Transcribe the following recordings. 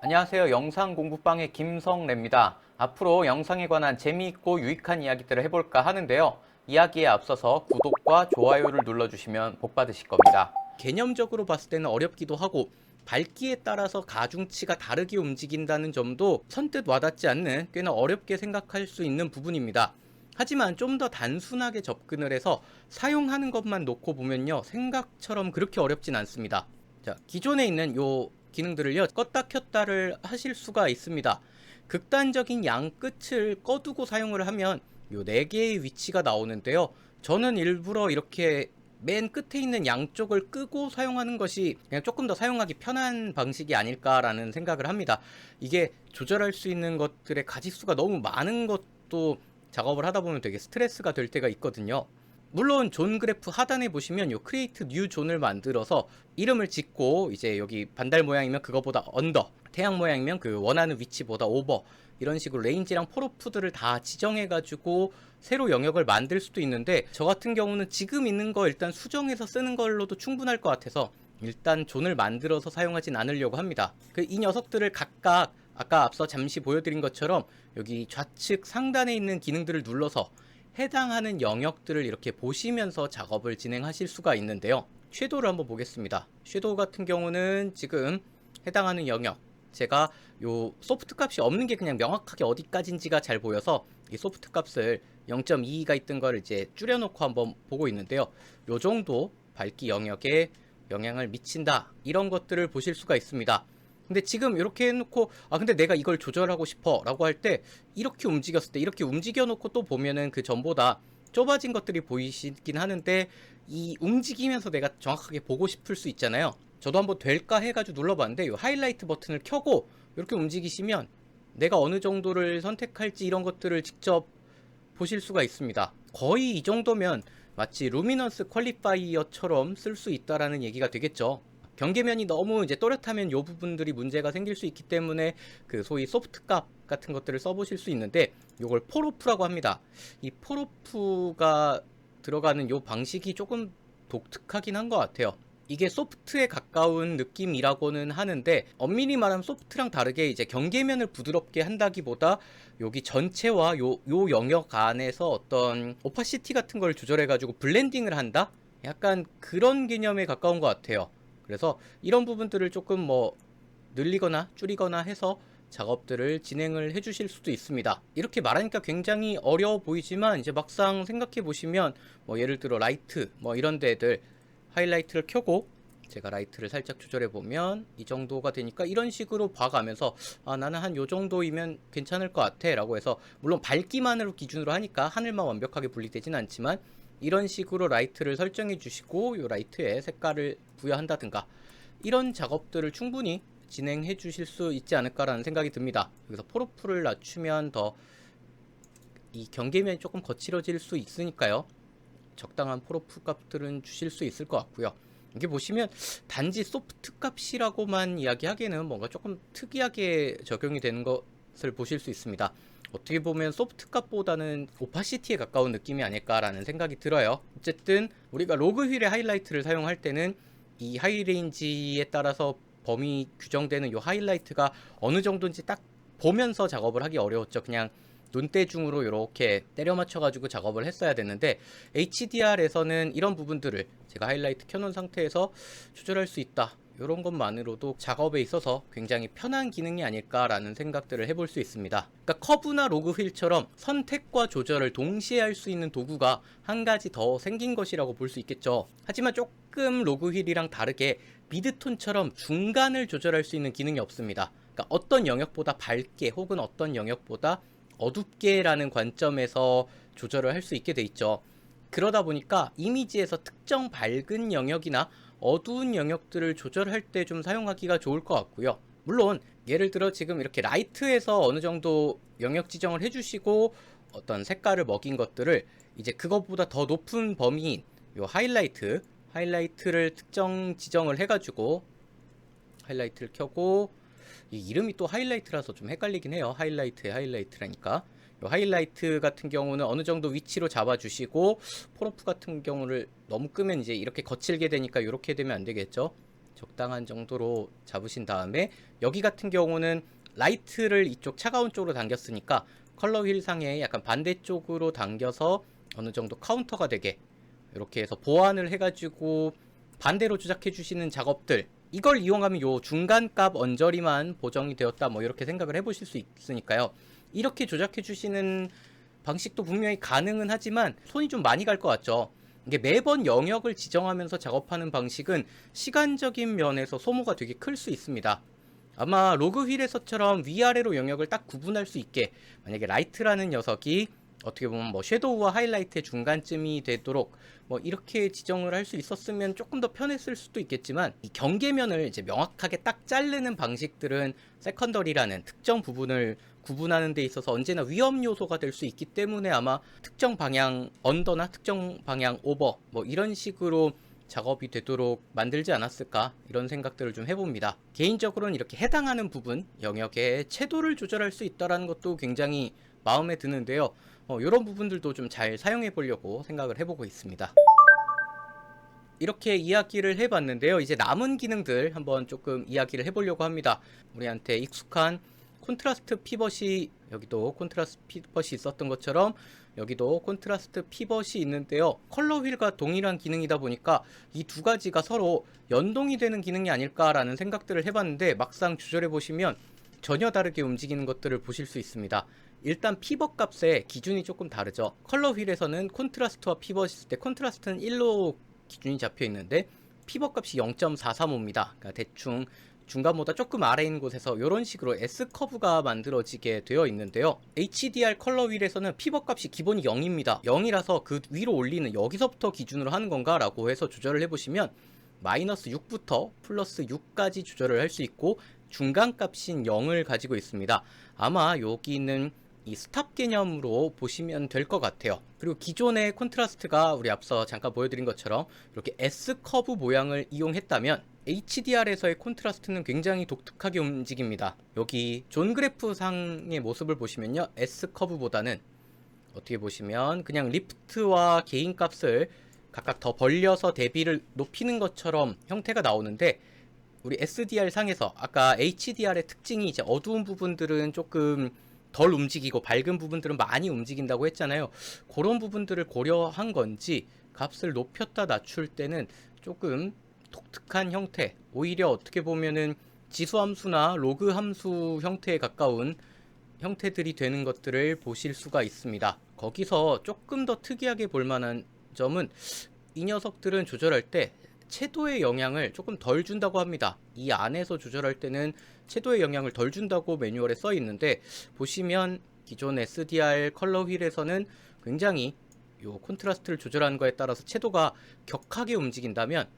안녕하세요. 영상 공부방의 김성래입니다. 앞으로 영상에 관한 재미있고 유익한 이야기들을 해볼까 하는데요. 이야기에 앞서서 구독과 좋아요를 눌러주시면 복 받으실 겁니다. 개념적으로 봤을 때는 어렵기도 하고 밝기에 따라서 가중치가 다르게 움직인다는 점도 선뜻 와닿지 않는 꽤나 어렵게 생각할 수 있는 부분입니다. 하지만 좀 더 단순하게 접근을 해서 사용하는 것만 놓고 보면요. 생각처럼 그렇게 어렵진 않습니다. 자, 기존에 있는 요 기능들을요. 껐다 켰다를 하실 수가 있습니다. 극단적인 양 끝을 꺼두고 사용을 하면 요네 개의 위치가 나오는데요. 저는 일부러 이렇게 맨 끝에 있는 양쪽을 끄고 사용하는 것이 그냥 조금 더 사용하기 편한 방식이 아닐까라는 생각을 합니다. 이게 조절할 수 있는 것들의 가지수가 너무 많은 것도 작업을 하다 보면 되게 스트레스가 될 때가 있거든요. 물론 존 그래프 하단에 보시면 요 크리에이트 뉴 존을 만들어서 이름을 짓고 이제 여기 반달 모양이면 그거보다 언더 태양 모양이면 그 원하는 위치보다 오버 이런 식으로 레인지랑 포로프들을 다 지정해 가지고 새로 영역을 만들 수도 있는데 저 같은 경우는 지금 있는 거 일단 수정해서 쓰는 걸로도 충분할 것 같아서 일단 존을 만들어서 사용하진 않으려고 합니다. 그 이 녀석들을 각각 아까 앞서 잠시 보여드린 것처럼 여기 좌측 상단에 있는 기능들을 눌러서 해당하는 영역들을 이렇게 보시면서 작업을 진행하실 수가 있는데요. 섀도우를 한번 보겠습니다. 섀도우 같은 경우는 지금 해당하는 영역 제가 요 소프트 값이 없는 게 그냥 명확하게 어디까지인지가 잘 보여서 이 소프트 값을 0.2가 있던 거를 이제 줄여놓고 한번 보고 있는데요. 요 정도 밝기 영역에 영향을 미친다 이런 것들을 보실 수가 있습니다. 근데 지금 이렇게 해놓고 아 근데 내가 이걸 조절하고 싶어라고 할 때 이렇게 움직였을 때 이렇게 움직여 놓고 또 보면은 그 전보다 좁아진 것들이 보이시긴 하는데 이 움직이면서 내가 정확하게 보고 싶을 수 있잖아요. 저도 한번 될까 해가지고 눌러봤는데 이 하이라이트 버튼을 켜고 이렇게 움직이시면 내가 어느 정도를 선택할지 이런 것들을 직접 보실 수가 있습니다. 거의 이 정도면 마치 루미넌스 퀄리파이어처럼 쓸 수 있다라는 얘기가 되겠죠. 경계면이 너무 이제 또렷하면 요 부분들이 문제가 생길 수 있기 때문에 그 소위 소프트 값 같은 것들을 써보실 수 있는데 요걸 포로프라고 합니다. 이 포로프가 들어가는 요 방식이 조금 독특하긴 한 것 같아요. 이게 소프트에 가까운 느낌이라고는 하는데 엄밀히 말하면 소프트랑 다르게 이제 경계면을 부드럽게 한다기보다 여기 전체와 요, 요 영역 안에서 어떤 오파시티 같은 걸 조절해 가지고 블렌딩을 한다? 약간 그런 개념에 가까운 것 같아요. 그래서 이런 부분들을 조금 뭐 늘리거나 줄이거나 해서 작업들을 진행을 해 주실 수도 있습니다. 이렇게 말하니까 굉장히 어려워 보이지만 이제 막상 생각해 보시면 뭐 예를 들어 라이트 뭐 이런 데들 하이라이트를 켜고 제가 라이트를 살짝 조절해 보면 이 정도가 되니까 이런 식으로 봐가면서 아 나는 한 요 정도이면 괜찮을 것 같아 라고 해서 물론 밝기만으로 기준으로 하니까 하늘만 완벽하게 분리되진 않지만 이런 식으로 라이트를 설정해 주시고 요 라이트에 색깔을 부여한다든가 이런 작업들을 충분히 진행해 주실 수 있지 않을까라는 생각이 듭니다. 여기서 포로프를 낮추면 더 이 경계면이 조금 거칠어질 수 있으니까요. 적당한 포로프 값들은 주실 수 있을 것 같고요. 이게 보시면 단지 소프트 값이라고만 이야기하기에는 뭔가 조금 특이하게 적용이 되는 것을 보실 수 있습니다. 어떻게 보면 소프트 값보다는 오파시티에 가까운 느낌이 아닐까라는 생각이 들어요. 어쨌든 우리가 로그 휠의 하이라이트를 사용할 때는 이 하이레인지에 따라서 범위 규정되는 요 하이라이트가 어느 정도인지 딱 보면서 작업을 하기 어려웠죠. 그냥 눈대중으로 이렇게 때려 맞춰 가지고 작업을 했어야 됐는데 HDR에서는 이런 부분들을 제가 하이라이트 켜놓은 상태에서 조절할 수 있다. 이런 것만으로도 작업에 있어서 굉장히 편한 기능이 아닐까라는 생각들을 해볼 수 있습니다. 그러니까 커브나 로그 휠처럼 선택과 조절을 동시에 할 수 있는 도구가 한 가지 더 생긴 것이라고 볼 수 있겠죠. 하지만 조금 로그 휠이랑 다르게 미드톤처럼 중간을 조절할 수 있는 기능이 없습니다. 그러니까 어떤 영역보다 밝게 혹은 어떤 영역보다 어둡게라는 관점에서 조절을 할 수 있게 돼 있죠. 그러다 보니까 이미지에서 특정 밝은 영역이나 어두운 영역들을 조절할 때 좀 사용하기가 좋을 것 같고요. 물론 예를 들어 지금 이렇게 라이트에서 어느 정도 영역 지정을 해주시고 어떤 색깔을 먹인 것들을 이제 그것보다 더 높은 범위인 요 하이라이트 하이라이트를 특정 지정을 해가지고 하이라이트를 켜고 이 이름이 또 하이라이트라서 좀 헷갈리긴 해요. 하이라이트의 하이라이트라니까. 요 하이라이트 같은 경우는 어느 정도 위치로 잡아주시고 포로프 같은 경우를 너무 끄면 이제 이렇게 거칠게 되니까 이렇게 되면 안 되겠죠. 적당한 정도로 잡으신 다음에 여기 같은 경우는 라이트를 이쪽 차가운 쪽으로 당겼으니까 컬러 휠 상에 약간 반대쪽으로 당겨서 어느 정도 카운터가 되게 이렇게 해서 보완을 해가지고 반대로 조작해 주시는 작업들 이걸 이용하면 요 중간값 언저리만 보정이 되었다 뭐 이렇게 생각을 해보실 수 있으니까요 이렇게 조작해 주시는 방식도 분명히 가능은 하지만 손이 좀 많이 갈 것 같죠. 이게 매번 영역을 지정하면서 작업하는 방식은 시간적인 면에서 소모가 되게 클 수 있습니다. 아마 로그 휠에서처럼 위아래로 영역을 딱 구분할 수 있게 만약에 라이트라는 녀석이 어떻게 보면 뭐 섀도우와 하이라이트의 중간쯤이 되도록 뭐 이렇게 지정을 할 수 있었으면 조금 더 편했을 수도 있겠지만 이 경계면을 이제 명확하게 딱 자르는 방식들은 세컨더리라는 특정 부분을 구분하는 데 있어서 언제나 위험 요소가 될 수 있기 때문에 아마 특정 방향 언더나 특정 방향 오버 뭐 이런 식으로 작업이 되도록 만들지 않았을까 이런 생각들을 좀 해봅니다. 개인적으로는 이렇게 해당하는 부분 영역에 채도를 조절할 수 있다라는 것도 굉장히 마음에 드는데요. 어, 이런 부분들도 좀 잘 사용해 보려고 생각을 해보고 있습니다. 이렇게 이야기를 해봤는데요. 이제 남은 기능들 한번 조금 이야기를 해보려고 합니다. 우리한테 익숙한 콘트라스트 피벗이 여기도 콘트라스트 피벗이 있었던 것처럼 여기도 콘트라스트 피벗이 있는데요. 컬러 휠과 동일한 기능이다 보니까 이 두 가지가 서로 연동이 되는 기능이 아닐까라는 생각들을 해봤는데 막상 조절해 보시면 전혀 다르게 움직이는 것들을 보실 수 있습니다. 일단 피벗 값의 기준이 조금 다르죠. 컬러 휠에서는 콘트라스트와 피벗이 있을 때 콘트라스트는 1로 기준이 잡혀 있는데 피벗 값이 0.435입니다. 그러니까 대충 중간보다 조금 아래 있는 곳에서 이런 식으로 S커브가 만들어지게 되어 있는데요. HDR 컬러 휠에서는 피벗 값이 기본이 0입니다. 0이라서 그 위로 올리는 여기서부터 기준으로 하는 건가 라고 해서 조절을 해보시면 마이너스 6부터 플러스 6까지 조절을 할 수 있고 중간 값인 0을 가지고 있습니다. 아마 여기는 이 스탑 개념으로 보시면 될 것 같아요. 그리고 기존의 콘트라스트가 우리 앞서 잠깐 보여드린 것처럼 이렇게 S 커브 모양을 이용했다면 HDR에서의 콘트라스트는 굉장히 독특하게 움직입니다. 여기 존 그래프 상의 모습을 보시면요. S 커브보다는 어떻게 보시면 그냥 리프트와 개인 값을 각각 더 벌려서 대비를 높이는 것처럼 형태가 나오는데 우리 SDR 상에서 아까 HDR의 특징이 이제 어두운 부분들은 조금 덜 움직이고 밝은 부분들은 많이 움직인다고 했잖아요. 그런 부분들을 고려한 건지 값을 높였다 낮출 때는 조금 독특한 형태, 오히려 어떻게 보면은 지수 함수나 로그 함수 형태에 가까운 형태들이 되는 것들을 보실 수가 있습니다. 거기서 조금 더 특이하게 볼 만한 점은 이 녀석들은 조절할 때 채도의 영향을 조금 덜 준다고 합니다. 이 안에서 조절할 때는 채도의 영향을 덜 준다고 매뉴얼에 써 있는데 보시면 기존 SDR 컬러 휠에서는 굉장히 요 콘트라스트를 조절하는 거에 따라서 채도가 격하게 움직인다면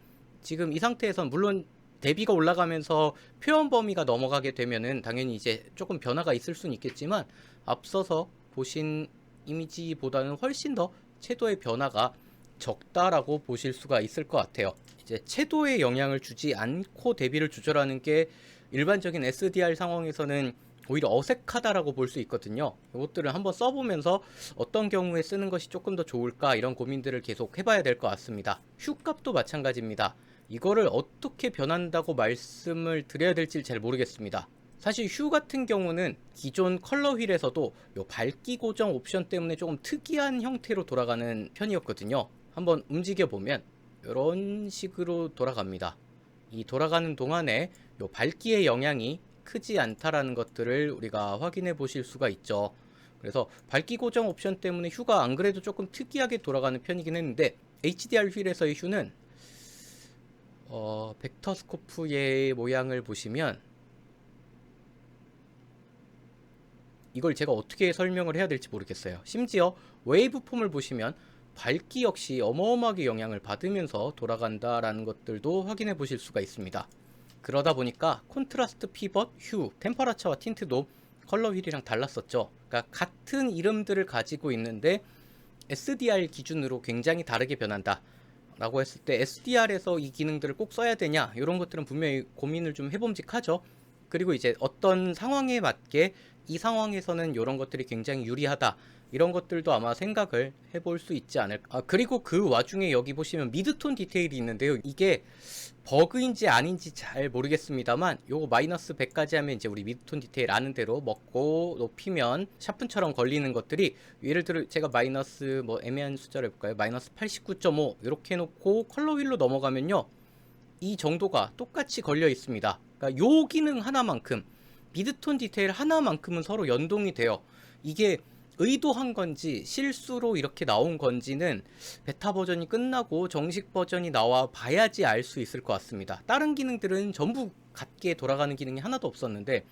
지금 이 상태에선 물론 대비가 올라가면서 표현 범위가 넘어가게 되면은 당연히 이제 조금 변화가 있을 수는 있겠지만 앞서서 보신 이미지보다는 훨씬 더 채도의 변화가 적다라고 보실 수가 있을 것 같아요. 이제 채도에 영향을 주지 않고 대비를 조절하는 게 일반적인 SDR 상황에서는 오히려 어색하다라고 볼 수 있거든요. 이것들을 한번 써보면서 어떤 경우에 쓰는 것이 조금 더 좋을까 이런 고민들을 계속 해봐야 될 것 같습니다. 휴값도 마찬가지입니다. 이거를 어떻게 변한다고 말씀을 드려야 될지 잘 모르겠습니다. 사실 휴 같은 경우는 기존 컬러 휠에서도 요 밝기 고정 옵션 때문에 조금 특이한 형태로 돌아가는 편이었거든요. 한번 움직여 보면 이런 식으로 돌아갑니다. 이 돌아가는 동안에 요 밝기의 영향이 크지 않다라는 것들을 우리가 확인해 보실 수가 있죠. 그래서 밝기 고정 옵션 때문에 휴가 안 그래도 조금 특이하게 돌아가는 편이긴 했는데 HDR 휠에서의 휴는 어, 벡터 스코프의 모양을 보시면 이걸 제가 어떻게 설명을 해야 될지 모르겠어요. 심지어 웨이브 폼을 보시면 밝기 역시 어마어마하게 영향을 받으면서 돌아간다라는 것들도 확인해 보실 수가 있습니다. 그러다 보니까 콘트라스트 피벗, 휴, 템퍼라처와 틴트도 컬러 휠이랑 달랐었죠. 그러니까 같은 이름들을 가지고 있는데 SDR 기준으로 굉장히 다르게 변한다. 라고 했을 때 SDR에서 이 기능들을 꼭 써야 되냐 이런 것들은 분명히 고민을 좀 해봄직하죠. 그리고 이제 어떤 상황에 맞게 이 상황에서는 이런 것들이 굉장히 유리하다 이런 것들도 아마 생각을 해볼 수 있지 않을까. 아, 그리고 그 와중에 여기 보시면 미드톤 디테일이 있는데요. 이게 버그인지 아닌지 잘 모르겠습니다만 요거 마이너스 100까지 하면 이제 우리 미드톤 디테일 아는 대로 먹고 높이면 샤픈처럼 걸리는 것들이 예를 들어 제가 마이너스 뭐 애매한 숫자를 해볼까요? 마이너스 89.5 이렇게 해놓고 컬러 휠로 넘어가면요. 이 정도가 똑같이 걸려 있습니다. 그러니까 요 기능 하나만큼 미드톤 디테일 하나만큼은 서로 연동이 돼요. 이게 의도한 건지 실수로 이렇게 나온 건지는 베타 버전이 끝나고 정식 버전이 나와 봐야지 알 수 있을 것 같습니다. 다른 기능들은 전부 같게 돌아가는 기능이 하나도 없었는데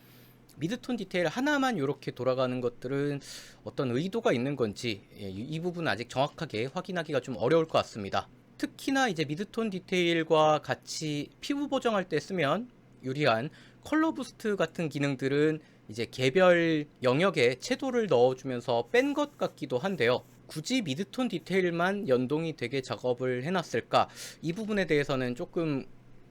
미드톤 디테일 하나만 이렇게 돌아가는 것들은 어떤 의도가 있는 건지 예, 이, 이 부분 아직 정확하게 확인하기가 좀 어려울 것 같습니다. 특히나 이제 미드톤 디테일과 같이 피부 보정할 때 쓰면 유리한 컬러 부스트 같은 기능들은 이제 개별 영역에 채도를 넣어주면서 뺀 것 같기도 한데요. 굳이 미드톤 디테일만 연동이 되게 작업을 해놨을까? 이 부분에 대해서는 조금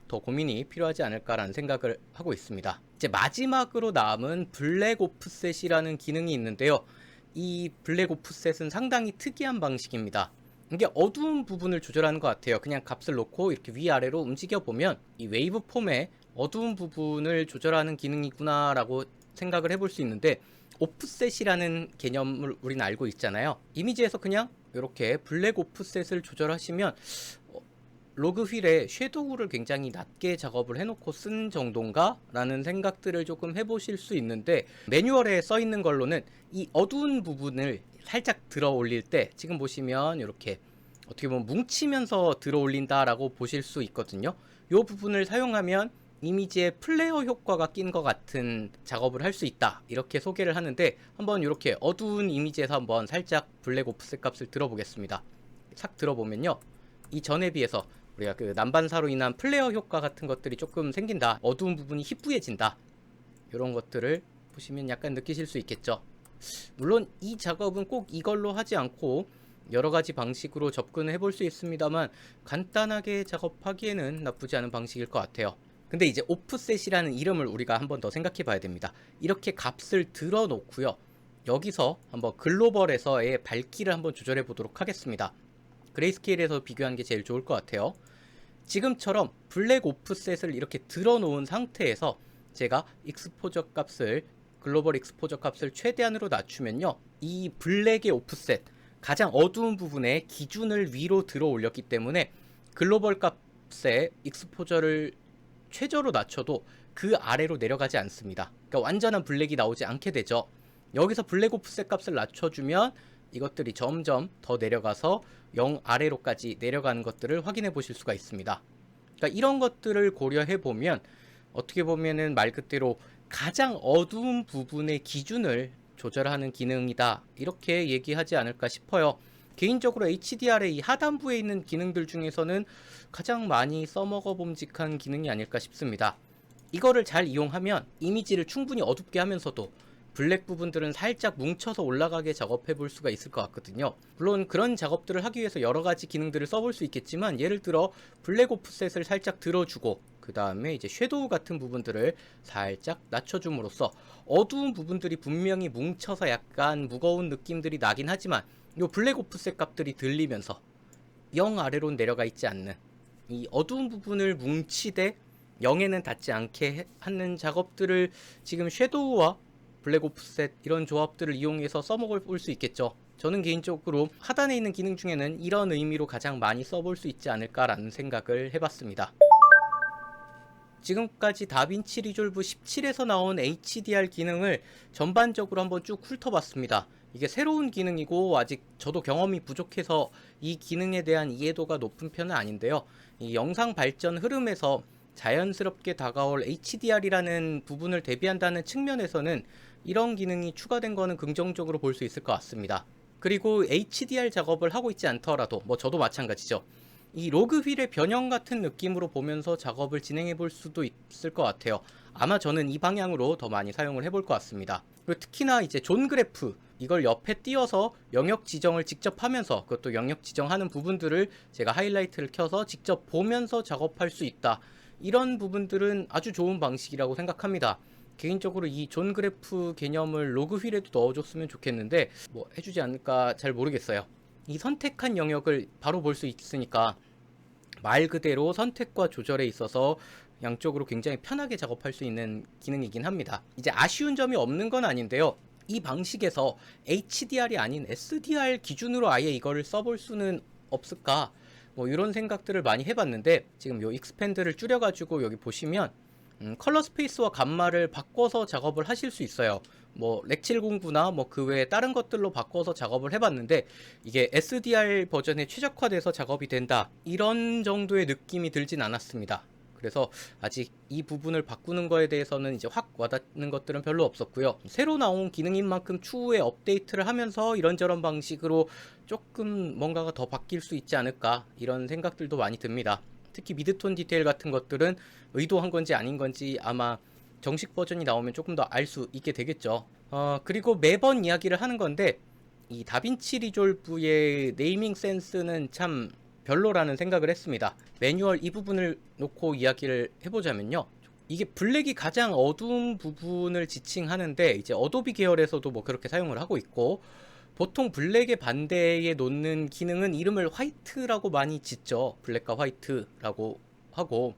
더 고민이 필요하지 않을까라는 생각을 하고 있습니다. 이제 마지막으로 남은 블랙 오프셋이라는 기능이 있는데요. 이 블랙 오프셋은 상당히 특이한 방식입니다. 이게 어두운 부분을 조절하는 것 같아요. 그냥 값을 놓고 이렇게 위아래로 움직여 보면 이 웨이브 폼의 어두운 부분을 조절하는 기능이구나라고 생각을 해볼 수 있는데 오프셋이라는 개념을 우리는 알고 있잖아요. 이미지에서 그냥 이렇게 블랙 오프셋을 조절하시면 어, 로그 휠에 섀도우를 굉장히 낮게 작업을 해놓고 쓴 정도인가? 라는 생각들을 조금 해보실 수 있는데 매뉴얼에 써 있는 걸로는 이 어두운 부분을 살짝 들어 올릴 때 지금 보시면 이렇게 어떻게 보면 뭉치면서 들어 올린다라고 보실 수 있거든요. 이 부분을 사용하면 이미지에 플레어 효과가 낀 것 같은 작업을 할 수 있다. 이렇게 소개를 하는데 한번 이렇게 어두운 이미지에서 한번 살짝 블랙 오프셋 값을 들어보겠습니다. 싹 들어보면요. 이 전에 비해서 우리가 그 난반사로 인한 플레어 효과 같은 것들이 조금 생긴다. 어두운 부분이 희뿌해진다. 이런 것들을 보시면 약간 느끼실 수 있겠죠. 물론 이 작업은 꼭 이걸로 하지 않고 여러 가지 방식으로 접근해 볼 수 있습니다만 간단하게 작업하기에는 나쁘지 않은 방식일 것 같아요 근데 이제 오프셋이라는 이름을 우리가 한번 더 생각해 봐야 됩니다. 이렇게 값을 들어 놓고요. 여기서 한번 글로벌에서의 밝기를 한번 조절해 보도록 하겠습니다. 그레이스케일에서 비교하는 게 제일 좋을 것 같아요. 지금처럼 블랙 오프셋을 이렇게 들어 놓은 상태에서 제가 익스포저 값을 글로벌 익스포저 값을 최대한으로 낮추면요. 이 블랙의 오프셋 가장 어두운 부분에 기준을 위로 들어 올렸기 때문에 글로벌 값의 익스포저를 최저로 낮춰도 그 아래로 내려가지 않습니다. 그러니까 완전한 블랙이 나오지 않게 되죠. 여기서 블랙 오프셋 값을 낮춰주면 이것들이 점점 더 내려가서 0 아래로까지 내려가는 것들을 확인해 보실 수가 있습니다. 그러니까 이런 것들을 고려해 보면 어떻게 보면은 말 그대로 가장 어두운 부분의 기준을 조절하는 기능이다. 이렇게 얘기하지 않을까 싶어요. 개인적으로 HDR의 이 하단부에 있는 기능들 중에서는 가장 많이 써먹어 봄직한 기능이 아닐까 싶습니다. 이거를 잘 이용하면 이미지를 충분히 어둡게 하면서도 블랙 부분들은 살짝 뭉쳐서 올라가게 작업해 볼 수가 있을 것 같거든요. 물론 그런 작업들을 하기 위해서 여러 가지 기능들을 써볼 수 있겠지만 예를 들어 블랙 오프셋을 살짝 들어주고 그 다음에 이제 섀도우 같은 부분들을 살짝 낮춰줌으로써 어두운 부분들이 분명히 뭉쳐서 약간 무거운 느낌들이 나긴 하지만 요 블랙 오프셋 값들이 들리면서 0 아래로 내려가 있지 않는 이 어두운 부분을 뭉치되 0에는 닿지 않게 하는 작업들을 지금 섀도우와 블랙 오프셋 이런 조합들을 이용해서 써먹을 볼수 있겠죠. 저는 개인적으로 하단에 있는 기능 중에는 이런 의미로 가장 많이 써볼 수 있지 않을까라는 생각을 해봤습니다. 지금까지 다빈치 리졸브 17에서 나온 HDR 기능을 전반적으로 한번 쭉 훑어봤습니다. 이게 새로운 기능이고 아직 저도 경험이 부족해서 이 기능에 대한 이해도가 높은 편은 아닌데요. 이 영상 발전 흐름에서 자연스럽게 다가올 HDR이라는 부분을 대비한다는 측면에서는 이런 기능이 추가된 거는 긍정적으로 볼 수 있을 것 같습니다. 그리고 HDR 작업을 하고 있지 않더라도 뭐 저도 마찬가지죠. 이 로그 휠의 변형 같은 느낌으로 보면서 작업을 진행해 볼 수도 있을 것 같아요. 아마 저는 이 방향으로 더 많이 사용을 해볼 것 같습니다. 특히나 이제 존 그래프 이걸 옆에 띄워서 영역 지정을 직접 하면서 그것도 영역 지정하는 부분들을 제가 하이라이트를 켜서 직접 보면서 작업할 수 있다. 이런 부분들은 아주 좋은 방식이라고 생각합니다. 개인적으로 이 존 그래프 개념을 로그 휠에도 넣어줬으면 좋겠는데 뭐 해주지 않을까 잘 모르겠어요. 이 선택한 영역을 바로 볼 수 있으니까 말 그대로 선택과 조절에 있어서 양쪽으로 굉장히 편하게 작업할 수 있는 기능이긴 합니다. 이제 아쉬운 점이 없는 건 아닌데요. 이 방식에서 HDR이 아닌 SDR 기준으로 아예 이거를 써볼 수는 없을까? 뭐 이런 생각들을 많이 해봤는데 지금 요 익스펜드를 줄여가지고 여기 보시면 음, 컬러 스페이스와 감마를 바꿔서 작업을 하실 수 있어요. 뭐 렉709나 뭐 그 외에 다른 것들로 바꿔서 작업을 해봤는데 이게 SDR 버전에 최적화돼서 작업이 된다 이런 정도의 느낌이 들진 않았습니다. 그래서 아직 이 부분을 바꾸는 거에 대해서는 이제 확 와닿는 것들은 별로 없었고요. 새로 나온 기능인 만큼 추후에 업데이트를 하면서 이런저런 방식으로 조금 뭔가가 더 바뀔 수 있지 않을까 이런 생각들도 많이 듭니다. 특히 미드톤 디테일 같은 것들은 의도한 건지 아닌 건지 아마 정식 버전이 나오면 조금 더 알 수 있게 되겠죠. 어, 그리고 매번 이야기를 하는 건데 이 다빈치 리졸브의 네이밍 센스는 참 별로라는 생각을 했습니다. 매뉴얼 이 부분을 놓고 이야기를 해보자면요. 이게 블랙이 가장 어두운 부분을 지칭하는데 이제 어도비 계열에서도 뭐 그렇게 사용을 하고 있고 보통 블랙의 반대에 놓는 기능은 이름을 화이트라고 많이 짓죠. 블랙과 화이트라고 하고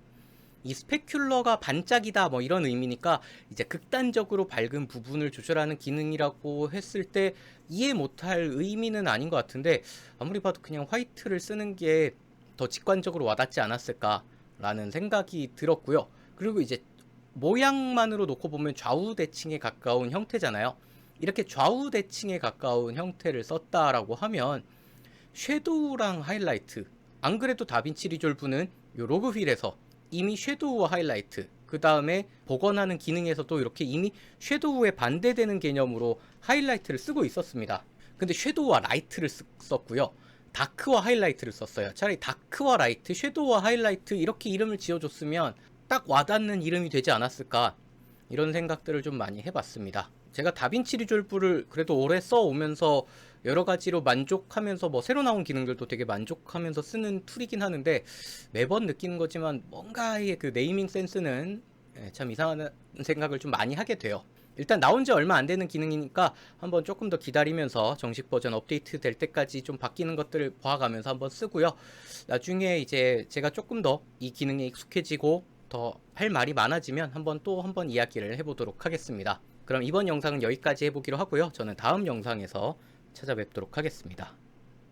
이 스페큘러가 반짝이다 뭐 이런 의미니까 이제 극단적으로 밝은 부분을 조절하는 기능이라고 했을 때 이해 못할 의미는 아닌 것 같은데 아무리 봐도 그냥 화이트를 쓰는 게 더 직관적으로 와닿지 않았을까라는 생각이 들었고요. 그리고 이제 모양만으로 놓고 보면 좌우 대칭에 가까운 형태잖아요. 이렇게 좌우 대칭에 가까운 형태를 썼다라고 하면 섀도우랑 하이라이트 안 그래도 다빈치 리졸브는 요 로그 휠에서 이미 섀도우와 하이라이트 그 다음에 복원하는 기능에서도 이렇게 이미 섀도우에 반대되는 개념으로 하이라이트를 쓰고 있었습니다. 근데 섀도우와 라이트를 쓰- 썼고요. 다크와 하이라이트를 썼어요. 차라리 다크와 라이트, 섀도우와 하이라이트 이렇게 이름을 지어줬으면 딱 와닿는 이름이 되지 않았을까 이런 생각들을 좀 많이 해봤습니다. 제가 다빈치 리졸브를 그래도 오래 써오면서 여러 가지로 만족하면서 뭐 새로 나온 기능들도 되게 만족하면서 쓰는 툴이긴 하는데 매번 느끼는 거지만 뭔가의 그 네이밍 센스는 예, 참 이상한 생각을 좀 많이 하게 돼요. 일단 나온 지 얼마 안 되는 기능이니까 한번 조금 더 기다리면서 정식 버전 업데이트 될 때까지 좀 바뀌는 것들을 봐가면서 한번 쓰고요. 나중에 이제 제가 조금 더 이 기능에 익숙해지고 더 할 말이 많아지면 한번 또 한번 이야기를 해보도록 하겠습니다. 그럼 이번 영상은 여기까지 해보기로 하고요. 저는 다음 영상에서 찾아뵙도록 하겠습니다.